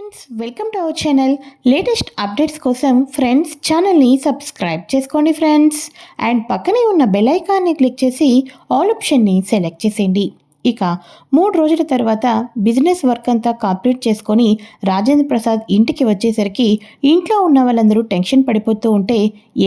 Friends welcome to our channel. Latest updates కోసం friends ఛానల్ని subscribe చేసుకోండి ఫ్రెండ్స్. అండ్ పక్కనే ఉన్న బెల్ ఐకాన్ని క్లిక్ చేసి ఆల్ ఆప్షన్ని సెలెక్ట్ చేసేయండి. ఇక మూడు రోజుల తర్వాత బిజినెస్ వర్క్ అంతా కంప్లీట్ చేసుకొని రాజేంద్ర ప్రసాద్ ఇంటికి వచ్చేసరికి ఇంట్లో ఉన్న వాళ్ళందరూ టెన్షన్ పడిపోతూ ఉంటే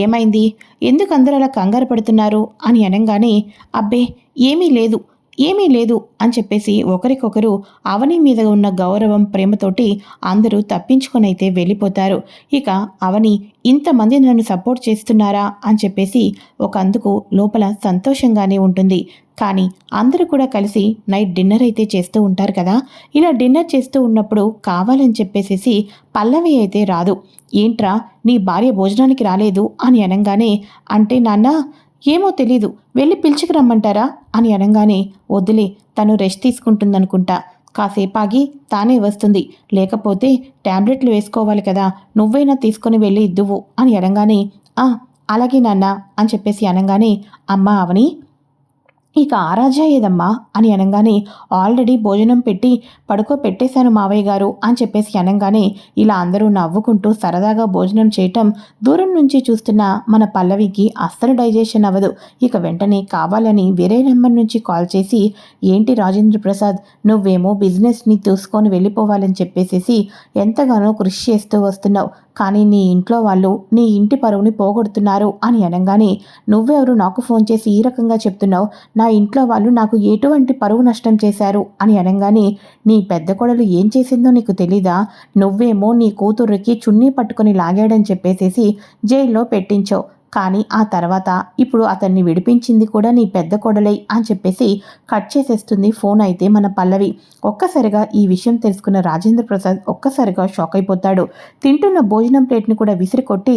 ఏమైంది? ఎందుకు అందరూ అలా కంగారు పడుతున్నారు అని అనగానే అబ్బే ఏమీ లేదు. ఏమీ లేదు అని చెప్పేసి ఒకరికొకరు అవని మీద ఉన్న గౌరవం ప్రేమతోటి అందరూ తప్పించుకునైతే వెళ్ళిపోతారు. ఇక అవని ఇంతమంది నన్ను సపోర్ట్ చేస్తున్నారా అని చెప్పేసి ఒక అందుకు లోపల సంతోషంగానే ఉంటుంది. కానీ అందరూ కూడా కలిసి నైట్ డిన్నర్ అయితే చేస్తూ ఉంటారు కదా. ఇలా డిన్నర్ చేస్తూ ఉన్నప్పుడు కావాలని చెప్పేసేసి పల్లవి అయితే రాదు. ఏంట్రా నీ భార్య భోజనానికి రాలేదు అని అనగానే అంటే నాన్న ఏమో తెలీదు. వెళ్ళి పిలిచికి రమ్మంటారా అని అనగానే వద్దులే తను రెస్ట్ తీసుకుంటుందనుకుంటా. కాసేపాగి తానే వస్తుంది. లేకపోతే ట్యాబ్లెట్లు వేసుకోవాలి కదా నువ్వైనా తీసుకొని వెళ్ళి ఇద్దువు అని అనగానే ఆ అలాగే నాన్న అని చెప్పేసి అనగానే అమ్మ అవని ఇక ఆరాజా ఏదమ్మా అని అనగానే ఆల్రెడీ భోజనం పెట్టి పడుకో పెట్టేశాను మావయ్య గారు అని చెప్పేసి అనగానే ఇలా అందరూ నవ్వుకుంటూ సరదాగా భోజనం చేయటం దూరం నుంచి చూస్తున్న మన పల్లవికి అస్సలు డైజెషన్ అవ్వదు. ఇక వెంటనే కావాలని వేరే నెంబర్ నుంచి కాల్ చేసి ఏంటి రాజేంద్ర ప్రసాద్ నువ్వేమో బిజినెస్ని చూసుకొని వెళ్ళిపోవాలని చెప్పేసేసి ఎంతగానో కృషి చేస్తూ వస్తున్నావు. కానీ నీ ఇంట్లో వాళ్ళు నీ ఇంటి పరువుని పోగొడుతున్నారు అని అనగానే నువ్వెవరు? నాకు ఫోన్ చేసి ఈ రకంగా చెప్తున్నావు. నా నా ఇంట్లో వాళ్ళు నాకు ఎటువంటి పరువు నష్టం చేశారు అని అనగానే నీ పెద్ద కొడలు ఏం చేసిందో నీకు తెలీదా? నువ్వేమో నీ కూతుర్రికి చున్నీ పట్టుకొని లాగాడని చెప్పేసేసి జైల్లో పెట్టించావు కానీ ఆ తర్వాత ఇప్పుడు అతన్ని విడిపించింది కూడా నీ పెద్ద కొడలై అని చెప్పేసి కట్ చేసేస్తుంది ఫోన్ అయితే మన పల్లవి. ఒక్కసారిగా ఈ విషయం తెలుసుకున్న రాజేంద్ర ప్రసాద్ ఒక్కసారిగా షాక్ అయిపోతాడు. తింటున్న భోజనం ప్లేట్ని కూడా విసిరి కొట్టి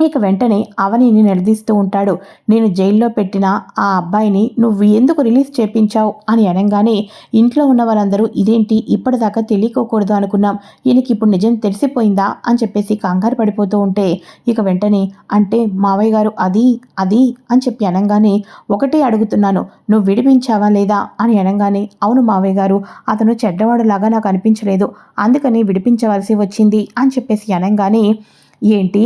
ఇక వెంటనే అవనిని నిలదీస్తూ ఉంటాడు. నేను జైల్లో పెట్టిన ఆ అబ్బాయిని నువ్వు ఎందుకు రిలీజ్ చేపించావు? అని అనగానే ఇంట్లో ఉన్న వాళ్ళందరూ ఇదేంటి ఇప్పటిదాకా తెలియకోకూడదు అనుకున్నాం. ఈయనకి ఇప్పుడు నిజం తెలిసిపోయిందా? అని చెప్పేసి కంగారు పడిపోతూ ఉంటే ఇక వెంటనే అంటే మావయ్య గారు అది అది అని చెప్పి అనగానే ఒకటే అడుగుతున్నాను. నువ్వు విడిపించావా లేదా? అని అనగానే అవును మావయ్య గారు అతను చెడ్డవాడులాగా నాకు అనిపించలేదు. అందుకని విడిపించవలసి వచ్చింది అని చెప్పేసి అనగానే ఏంటి?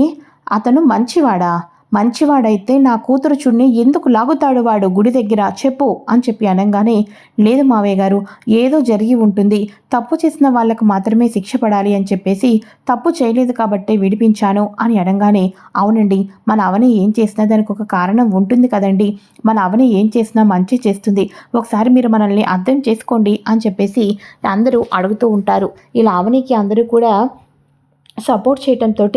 అతను మంచివాడా? మంచివాడైతే నా కూతురు చున్ని ఎందుకు లాగుతాడు వాడు గుడి దగ్గర? చెప్పు అని చెప్పి అనగానే లేదు మావయ్య గారు ఏదో జరిగి ఉంటుంది. తప్పు చేసిన వాళ్ళకు మాత్రమే శిక్ష పడాలి అని చెప్పేసి తప్పు చేయలేదు కాబట్టే విడిపించాను అని అనగానే అవునండి మన అవని ఏం చేసినా దానికి ఒక కారణం ఉంటుంది కదండి. మన అవని ఏం చేసినా మంచి చేస్తుంది. ఒకసారి మీరు మనల్ని అర్థం చేసుకోండి అని చెప్పేసి అందరూ అడుగుతూ ఉంటారు. ఇలా అవనికి అందరూ కూడా సపోర్ట్ చేయటంతో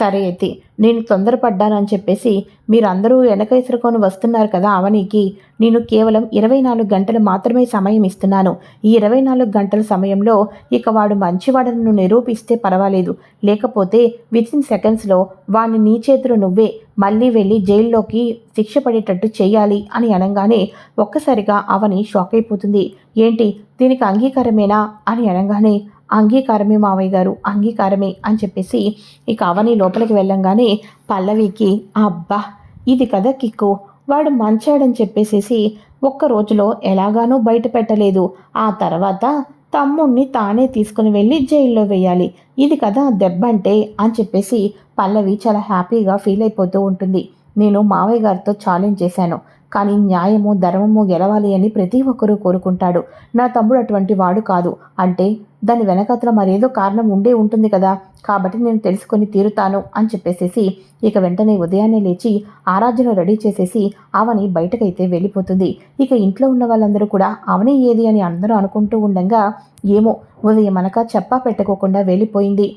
సరే అయితే నేను తొందరపడ్డానని చెప్పేసి మీరందరూ వెనక ఇసురుకొని వస్తున్నారు కదా అవనికి. నేను కేవలం ఇరవై నాలుగు గంటలు మాత్రమే సమయం ఇస్తున్నాను. ఈ ఇరవై నాలుగు గంటల సమయంలో ఇక వాడు మంచివాడను నిరూపిస్తే పర్వాలేదు. లేకపోతే విత్ ఇన్ సెకండ్స్లో వాడిని నీ చేతులు నువ్వే మళ్ళీ వెళ్ళి జైల్లోకి శిక్ష పడేటట్టు చేయాలి అని అనగానే ఒక్కసారిగా అవని షాక్ అయిపోతుంది. ఏంటి? దీనికి అంగీకారమేనా? అని అనగానే అంగీకారమే మావయ్య గారు అంగీకారమే అని చెప్పేసి ఇక అవని లోపలికి వెళ్ళంగానే పల్లవికి అబ్బా ఇది కదా కిక్కు. వాడు మంచాడని చెప్పేసేసి ఒక్క రోజులో ఎలాగానో బయట పెట్టలేదు. ఆ తర్వాత తమ్ముణ్ణి తానే తీసుకుని వెళ్ళి జైల్లో వేయాలి. ఇది కదా దెబ్బంటే అని చెప్పేసి పల్లవి చాలా హ్యాపీగా ఫీల్ అయిపోతూ ఉంటుంది. నేను మావయ్య గారితో ఛాలెంజ్ చేశాను. కానీ న్యాయము ధర్మము గెలవాలి అని ప్రతి ఒక్కరూ కోరుకుంటాడు. నా తమ్ముడు అటువంటి వాడు కాదు. అంటే దాని వెనకతల మరేదో కారణం ఉండే ఉంటుంది కదా. కాబట్టి నేను తెలుసుకొని తీరుతాను అని చెప్పేసేసి ఇక వెంటనే ఉదయాన్నే లేచి ఆరాధ్యను రెడీ చేసేసి ఆవని బయటకైతే వెళ్ళిపోతుంది. ఇక ఇంట్లో ఉన్న వాళ్ళందరూ కూడా ఆవనే ఏది? అని అందరూ అనుకుంటూ ఉండగా ఏమో ఉదయం అనక చెప్పా పెట్టుకోకుండా వెళ్ళిపోయింది.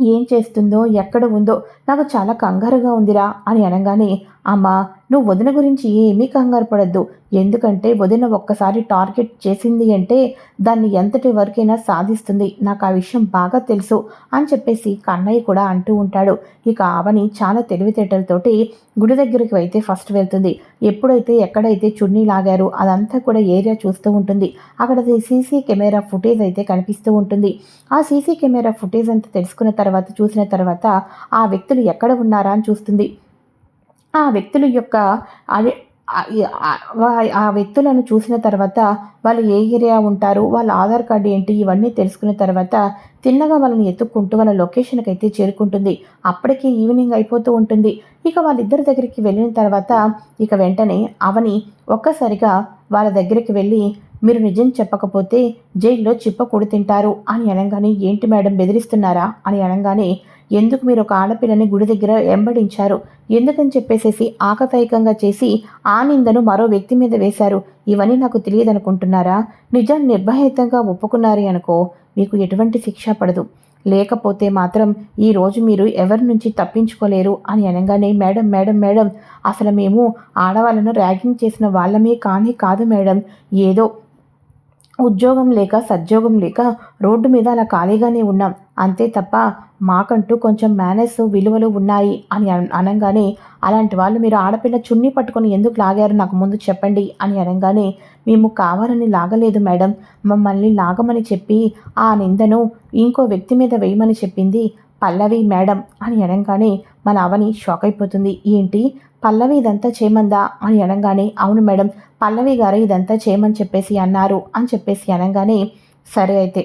ఏం చేస్తుందో ఎక్కడ ఉందో నాకు చాలా కంగారుగా ఉందిరా అని అనగానే అమ్మా నువ్వు వదిన గురించి ఏమీ కంగారు పడద్దు. ఎందుకంటే వదిన ఒక్కసారి టార్గెట్ చేసింది అంటే దాన్ని ఎంతటి వరకైనా సాధిస్తుంది. నాకు ఆ విషయం బాగా తెలుసు అని చెప్పేసి కన్నయ్య కూడా అంటూ ఉంటాడు. ఇక ఆవని చాలా తెలివితేటలతోటి గుడి దగ్గరికి అయితే ఫస్ట్ వెళ్తుంది. ఎప్పుడైతే ఎక్కడైతే చున్నీ లాగారు అదంతా కూడా ఏరియా చూస్తూ ఉంటుంది. అక్కడ సీసీ కెమెరా ఫుటేజ్ అయితే కనిపిస్తూ ఉంటుంది. ఆ సీసీ కెమెరా ఫుటేజ్ అంతా తెలుసుకున్న తర్వాత చూసిన తర్వాత ఆ వ్యక్తులు ఎక్కడ ఉన్నారా అని చూస్తుంది. ఆ వ్యక్తుల యొక్క అదే ఆ- వ్యక్తులను చూసిన తర్వాత వాళ్ళు ఏ ఏరియా ఉంటారు వాళ్ళ ఆధార్ కార్డు ఏంటి ఇవన్నీ తెలుసుకున్న తర్వాత తిన్నగా వాళ్ళని ఎత్తుక్కుంటూ వాళ్ళ లొకేషన్కి అయితే చేరుకుంటుంది. అప్పటికే ఈవినింగ్ అయిపోతూ ఉంటుంది. ఇక వాళ్ళిద్దరి దగ్గరికి వెళ్ళిన తర్వాత ఇక వెంటనే అవని ఒక్కసారిగా వాళ్ళ దగ్గరికి వెళ్ళి మీరు నిజం చెప్పకపోతే జైల్లో చిప్ప తింటారు అని అనగానే ఏంటి మేడం బెదిరిస్తున్నారా? అని అనగానే ఎందుకు మీరు ఒక ఆడపిల్లని గుడి దగ్గర వెంబడించారు? ఎందుకని చెప్పేసేసి ఆకతాయికంగా చేసి ఆ నిందను మరో వ్యక్తి మీద వేశారు? ఇవన్నీ నాకు తెలియదు అనుకుంటున్నారా నిజాన్ని నిర్భయతంగా ఒప్పుకున్నారే అనుకో మీకు ఎటువంటి శిక్ష పడదు. లేకపోతే మాత్రం ఈ రోజు మీరు ఎవరి నుంచి తప్పించుకోలేరు అని అనగానే మేడం మేడం మేడం అసలు మేము ఆడవాళ్ళను ర్యాగింగ్ చేసిన వాళ్ళమే కానీ కాదు మేడం. ఏదో ఉద్యోగం లేక సద్యోగం లేక రోడ్డు మీద అలా ఖాళీగానే ఉన్నాం. అంతే తప్ప మాకంటూ కొంచెం మేనర్స్ విలువలు ఉన్నాయి అని అన- అనగానే అలాంటి వాళ్ళు మీరు ఆడపిల్ల చున్నీ పట్టుకొని ఎందుకు లాగారు నాకు ముందు చెప్పండి అని అనగానే మేము కావాలని లాగలేదు మేడం మమ్మల్ని లాగమని చెప్పి ఆ నిందను ఇంకో వ్యక్తి మీద వేయమని చెప్పింది పల్లవి మేడం అని అనగానే మన అవని షాక్ అయిపోతుంది. ఏంటి? పల్లవి ఇదంతా చేయమందా? అని అనగానే అవును మేడం పల్లవి గారు ఇదంతా చేయమని చెప్పేసి అన్నారు అని చెప్పేసి అనగానే సరే అయితే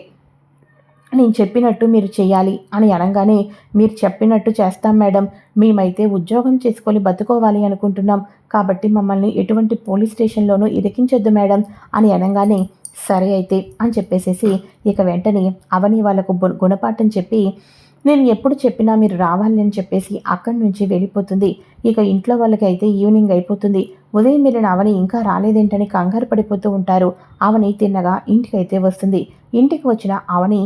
నేను చెప్పినట్టు మీరు చేయాలి అని అనగానే మీరు చెప్పినట్టు చేస్తాం మేడం. మేమైతే ఉద్యోగం చేసుకొని బతుకోవాలి అనుకుంటున్నాం. కాబట్టి మమ్మల్ని ఎటువంటి పోలీస్ స్టేషన్లోనూ ఇరికించొద్దు మేడం అని అనగానే సరే అయితే అని చెప్పేసేసి ఇక వెంటనే అవని వాళ్ళకు గుణపాఠం చెప్పి నేను ఎప్పుడు చెప్పినా మీరు రావాలి అని చెప్పేసి అక్కడి నుంచి వెళ్ళిపోతుంది. ఇక ఇంట్లో వాళ్ళకి అయితే ఈవినింగ్ అయిపోతుంది. ఉదయం వెళ్ళిన అవని ఇంకా రాలేదేంటని కంగారు పడిపోతూ ఉంటారు. అవని తిన్నగా ఇంటికైతే వస్తుంది. ఇంటికి వచ్చిన అవని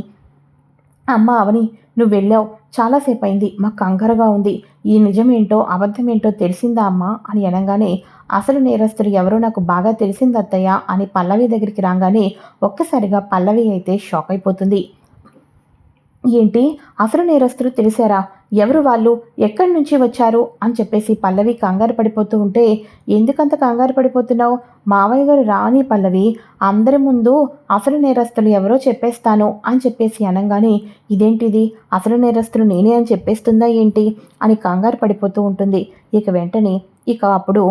అమ్మ అవని నువ్వు వెళ్ళావు. చాలాసేపు అయింది మాకు కంగారుగా ఉంది. ఈ నిజమేంటో అబద్ధమేంటో తెలిసిందా అమ్మా? అని అనగానే అసలు నేరస్తులు ఎవరో నాకు బాగా తెలిసింది అత్తయ్య అని పల్లవి దగ్గరికి రాగానే ఒక్కసారిగా పల్లవి అయితే షాక్ అయిపోతుంది ఏంటి? అసలు నేరస్తులు తెలిసారా? ఎవరు వాళ్ళు? ఎక్కడి నుంచి వచ్చారు? అని చెప్పేసి పల్లవి కంగారు పడిపోతూ ఉంటే ఎందుకంత కంగారు పడిపోతున్నావు? మావయ్య గారు రాని పల్లవి అందరి ముందు అసలు నేరస్తులు ఎవరో చెప్పేస్తాను అని చెప్పేసి అనగానే ఇదేంటిది? అసలు నేరస్తులు నేనే అని చెప్పేస్తుందా ఏంటి? అని కంగారు పడిపోతూ ఉంటుంది. ఇక వెంటనే ఇక అప్పుడు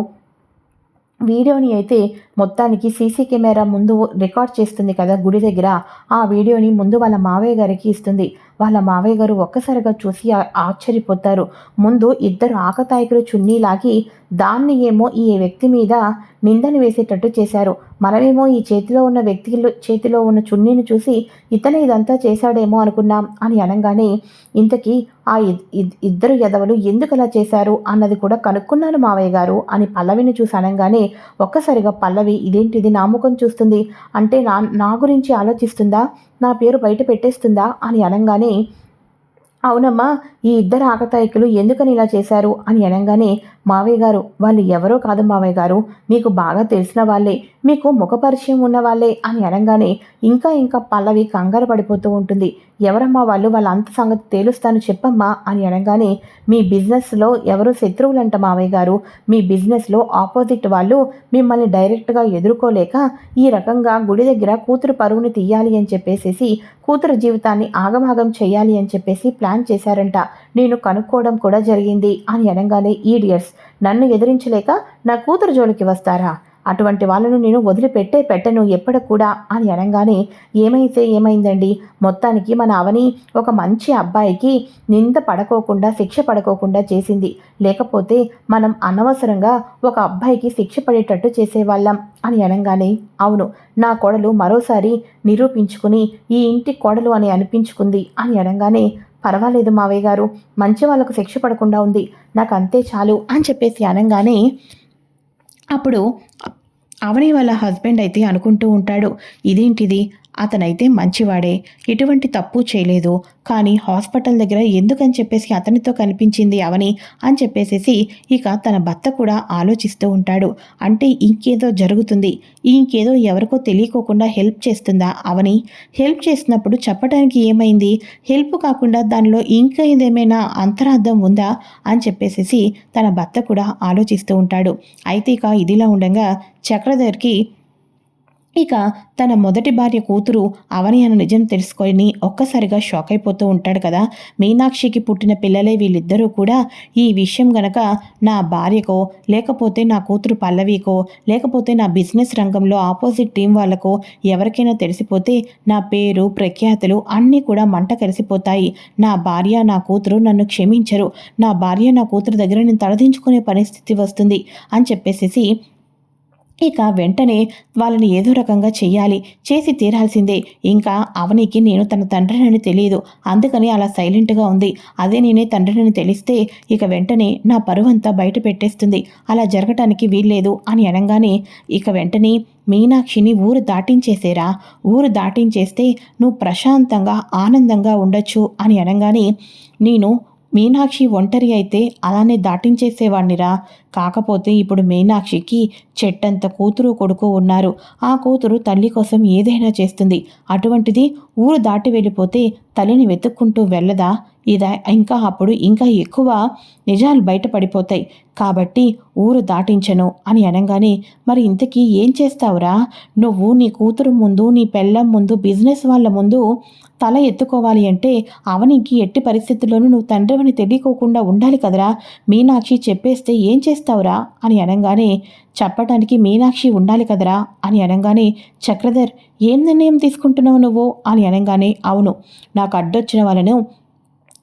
వీడియోని అయితే మొత్తానికి సీసీ కెమెరా ముందు రికార్డ్ చేస్తుంది కదా గుడి దగ్గర. ఆ వీడియోని ముందు వాళ్ళ మావయ్య గారికి ఇస్తుంది. వాళ్ళ మావయ్య గారు ఒక్కసారిగా చూసి ఆశ్చర్యపోతారు. ముందు ఇద్దరు ఆకతాయికులు చున్నీ లాగి దాన్ని ఏమో ఈ వ్యక్తి మీద నిందను వేసేటట్టు చేశారు. మనమేమో ఈ చేతిలో ఉన్న వ్యక్తి చేతిలో ఉన్న చున్నీని చూసి ఇతను ఇదంతా చేశాడేమో అనుకున్నాం అని అనగానే ఇంతకీ ఆ ఇద్దరు ఎదవలు ఎందుకు అలా చేశారు అన్నది కూడా కనుక్కున్నాను మావయ్య గారు అని పల్లవిని చూసి అనగానే ఒక్కసారిగా పల్లవి ఇదేంటిది నా ముఖం చూస్తుంది? అంటే నా నా గురించి ఆలోచిస్తుందా? నా పేరు బయట పెట్టేస్తుందా అని అనగానే అవునమ్మా ఈ ఇద్దరు ఆకతాయికులు ఎందుకని ఇలా చేశారు అని అనగానే మావయ్య గారు వాళ్ళు ఎవరో కాదు మావయ్య గారు. మీకు బాగా తెలిసిన వాళ్ళే. మీకు ముఖపరిచయం ఉన్న వాళ్ళే అని అనగానే ఇంకా ఇంకా పల్లవి కంగారు పడిపోతూ ఉంటుంది. ఎవరమ్మా వాళ్ళు? వాళ్ళ అంత సంగతి తేలుస్తాను చెప్పమ్మా అని అనగానే మీ బిజినెస్లో ఎవరు శత్రువులంట మావయ్య గారు. మీ బిజినెస్లో ఆపోజిట్ వాళ్ళు మిమ్మల్ని డైరెక్ట్గా ఎదుర్కోలేక ఈ రకంగా గుడి దగ్గర కూతురు పరువుని తీయాలి అని చెప్పేసేసి కూతురు జీవితాన్ని ఆగమాగం చేయాలి అని చెప్పేసి ప్లాన్ చేశారంట. నేను కనుక్కోవడం కూడా జరిగింది అని అనగానే ఈడియట్స్ నన్ను ఎదిరించలేక నా కూతురు జోలికి వస్తారా? అటువంటి వాళ్ళను నేను వదిలిపెట్టే పెట్టను ఎప్పటి కూడా అని అనగానే ఏమైతే ఏమైందండి? మొత్తానికి మన అవని ఒక మంచి అబ్బాయికి నింద పడకోకుండా శిక్ష పడకోకుండా చేసింది. లేకపోతే మనం అనవసరంగా ఒక అబ్బాయికి శిక్ష పడేటట్టు చేసేవాళ్ళం అని అనగానే అవును నా కోడలు మరోసారి నిరూపించుకుని ఈ ఇంటి కోడలు అని అనిపించుకుంది అని అనగానే పర్వాలేదు మావయ్య గారు మంచి వాళ్ళకు శిక్ష పడకుండా ఉంది నాకు అంతే చాలు అని చెప్పేసి అనగానే అప్పుడు అవని వాళ్ళ హస్బెండ్ అయితే అనుకుంటూ ఉంటాడు ఇదేంటిది? అతనైతే మంచివాడే. ఎటువంటి తప్పు చేయలేదు. కానీ హాస్పిటల్ దగ్గర ఎందుకని చెప్పేసి అతనితో కనిపించింది అవని అని చెప్పేసేసి ఇక తన భర్త కూడా ఆలోచిస్తూ ఉంటాడు. అంటే ఇంకేదో జరుగుతుంది. ఇంకేదో ఎవరికో తెలియకోకుండా హెల్ప్ చేస్తుందా అవని? హెల్ప్ చేసినప్పుడు చెప్పడానికి ఏమైంది? హెల్ప్ కాకుండా దానిలో ఇంకా ఏదేమైనా అంతరార్థం ఉందా అని చెప్పేసేసి తన భర్త కూడా ఆలోచిస్తూ ఉంటాడు. అయితే ఇక ఇదిలా ఉండగా చక్రధర్కి ఇక తన మొదటి భార్య కూతురు అవని అన్న నిజం తెలుసుకొని ఒక్కసారిగా షాక్ అయిపోతూ ఉంటాడు కదా. మీనాక్షికి పుట్టిన పిల్లలే వీళ్ళిద్దరూ కూడా ఈ విషయం గనక నా భార్యకో లేకపోతే నా కూతురు పల్లవికో లేకపోతే నా బిజినెస్ రంగంలో ఆపోజిట్ టీం వాళ్ళకో ఎవరికైనా తెలిసిపోతే నా పేరు ప్రఖ్యాతులు అన్నీ కూడా మంట కలిసిపోతాయి. నా భార్య నా కూతురు నన్ను క్షమించరు. నా భార్య నా కూతురు దగ్గర నేను తలదించుకునే పరిస్థితి వస్తుంది అని చెప్పేసేసి ఇక వెంటనే వాళ్ళని ఏదో రకంగా చెయ్యాలి చేసి తీరాల్సిందే. ఇంకా అవనికి నేను తన తండ్రినని తెలియదు అందుకని అలా సైలెంట్గా ఉంది. అదే నేనే తండ్రినని తెలిస్తే ఇక వెంటనే నా పరువంతా బయట పెట్టేస్తుంది. అలా జరగటానికి వీల్లేదు అని అనగానే ఇక వెంటనే మీనాక్షిని ఊరు దాటించేసేరా? ఊరు దాటించేస్తే నువ్వు ప్రశాంతంగా ఆనందంగా ఉండొచ్చు అని అనగానే నేను మీనాక్షి ఒంటరి అయితే అలానే దాటించేసేవాణ్ణిరా. కాకపోతే ఇప్పుడు మీనాక్షికి చెట్టంత కూతురు కొడుకు ఉన్నారు. ఆ కూతురు తల్లి కోసం ఏదైనా చేస్తుంది. అటువంటిది ఊరు దాటి వెళ్ళిపోతే తల్లిని వెతుక్కుంటూ వెళ్ళదా? ఇదా ఇంకా అప్పుడు ఇంకా ఎక్కువ నిజాలు బయటపడిపోతాయి. కాబట్టి ఊరు దాటించను అని అనగానే మరి ఇంతకీ ఏం చేస్తావురా? నువ్వు నీ కూతురు ముందు నీ పెళ్ళం ముందు బిజినెస్ వాళ్ళ ముందు తల ఎత్తుకోవాలి అంటే అవనికి ఎట్టి పరిస్థితుల్లోనూ నువ్వు తండ్రివని తెలియకోకుండా ఉండాలి కదరా? మీనాక్షి చెప్పేస్తే ఏం చేస్తావురా అని అనగానే చెప్పటానికి మీనాక్షి ఉండాలి కదరా అని అనగానే చక్రధర్ ఏం నిర్ణయం తీసుకుంటున్నావు నువ్వు? అని అనగానే అవును నాకు అడ్డొచ్చిన వాళ్ళను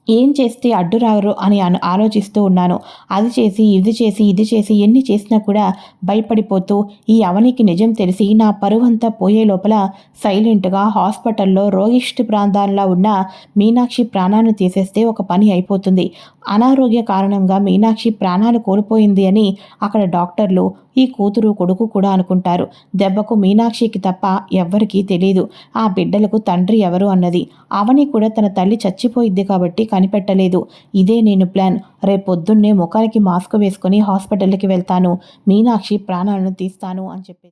ఏం చేస్తే అడ్డు రారు అని ఆలోచిస్తూ ఉన్నాను. అది చేసి ఇది చేసి ఇది చేసి ఎన్ని చేసినా కూడా భయపడిపోతూ ఈ అవనికి నిజం తెలిసి నా పరువంతా పోయే లోపల సైలెంట్గా హాస్పిటల్లో రోగిష్టి ప్రాంతాల్లో ఉన్న మీనాక్షి ప్రాణాన్ని తీసేస్తే ఒక పని అయిపోతుంది. అనారోగ్య కారణంగా మీనాక్షి ప్రాణాలు కోల్పోయింది అని అక్కడ డాక్టర్లు ఈ కూతురు కొడుకు కూడా అనుకుంటారు. దెబ్బకు మీనాక్షికి తప్ప ఎవ్వరికీ తెలియదు ఆ బిడ్డలకు తండ్రి ఎవరు అన్నది. అవని కూడా తన తల్లి చచ్చిపోయిద్ది కాబట్టి కనిపెట్టలేదు. ఇదే నేను ప్లాన్. రేపొద్దున్నే ముఖానికి మాస్క్ వేసుకుని హాస్పిటల్కి వెళ్తాను. మీనాక్షి ప్రాణాలను తీస్తాను అని చెప్పి